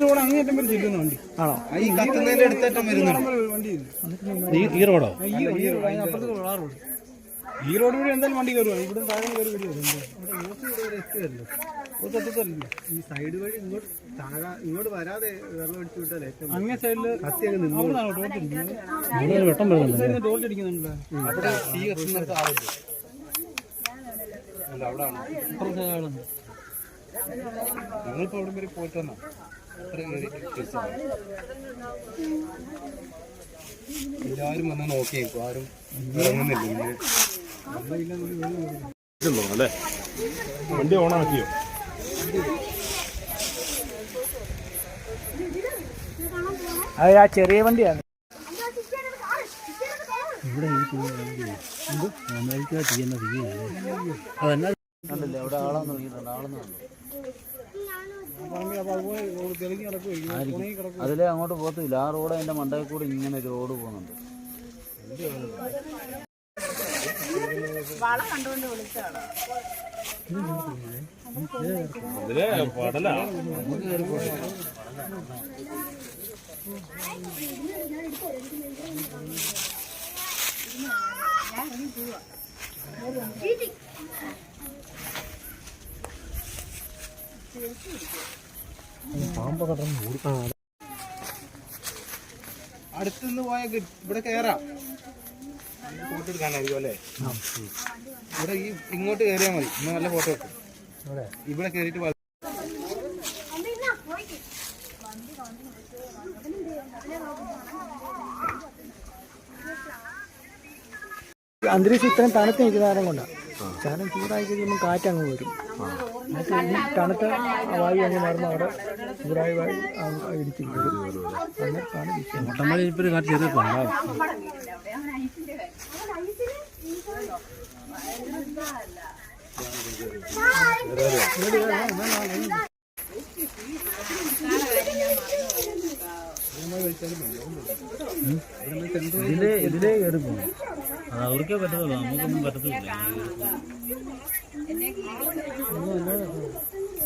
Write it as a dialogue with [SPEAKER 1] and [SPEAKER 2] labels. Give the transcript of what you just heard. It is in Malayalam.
[SPEAKER 1] ആണോ?
[SPEAKER 2] ഈ കത്തുന്നതിന്റെ അടുത്തേറ്റം വരുന്നുണ്ട്.
[SPEAKER 1] ഈ റോഡോ?
[SPEAKER 3] ഈ ഈ റോഡ് വഴി എന്തായാലും വണ്ടി കയറുക ഇവിടെ താഴെ കയറി വരും
[SPEAKER 2] ഈ സൈഡ് വഴി ഇങ്ങോട്ട് താഴെ ഇങ്ങോട്ട് വരാതെ വെള്ളം അടിച്ചു വിട്ടാൽ ഏറ്റവും
[SPEAKER 3] അങ്ങേ സൈഡിൽ
[SPEAKER 2] കത്തി അങ്ങ് നിന്നു
[SPEAKER 3] അവിടുന്നാണോ ടോർച്ച് അടിക്കുന്നത്
[SPEAKER 1] ഇവിടെ ഒരു വെട്ടം വരുന്നുണ്ട്.
[SPEAKER 3] ടോർച്ച് അടിക്കുന്നുണ്ടല്ലോ
[SPEAKER 2] അവിടെ തീ കത്തുന്നിടത്ത് ആവില്ല അല്ല അവിടെ ആണ് നിങ്ങളിപ്പോ അവിടെ വരെ പോയിട്ട് എല്ലാവരും വന്ന് നോക്കി. ആരും ഇറങ്ങുന്നില്ല.
[SPEAKER 1] അല്ലേ? വണ്ടി ഓണാക്കിയോ? അത് ആ ചെറിയ വണ്ടിയാണ്. ഇവിടെ ഈ എന്തോ അമേരിക്ക ചെയ്യുന്ന അതെന്നാ കണ്ടില്ലേ? അവിടെ ആളാന്ന് നോക്കിയിട്ടുണ്ട് ആളെന്ന് കണ്ടു അതിലെ അങ്ങോട്ട് പോകത്തില്ല. ആ റോഡ് അതിന്റെ മണ്ടയിൽ കൂടെ ഇങ്ങനെ ഒരു റോഡ് പോകുന്നുണ്ട്.
[SPEAKER 2] അടുത്തുനിന്ന് പോയ ഇവിടെ കയറാം ഫോട്ടോ എടുക്കാനായിരിക്കും അല്ലേ? ഇവിടെ ഈ ഇങ്ങോട്ട് കയറിയാൽ മതി. ഇന്ന് നല്ല ഫോട്ടോ എടുക്കും. ഇവിടെ കയറിയിട്ട്
[SPEAKER 3] അന്തരീക്ഷം ഇത്രയും തണുത്ത് നിൽക്കുന്ന കാരണം കൊണ്ടാണ് ശകലം ചൂടായി കഴിയുമ്പോൾ കാറ്റങ്ങ് വരും. എന്നിട്ട് ഈ തണുത്ത വായു അങ്ങ് മാറുമ്പോൾ അവിടെ ചൂടായ വായു ഇടിച്ച് വരും. എന്നിട്ടാണ് വിഷയം.
[SPEAKER 1] മുട്ടന്മാരി ഇതിലേ ഇതിലേ കയറി പോകും അത് അവർക്കേ പറ്റത്തുള്ളൂ നമുക്കൊന്നും പറ്റത്തില്ല.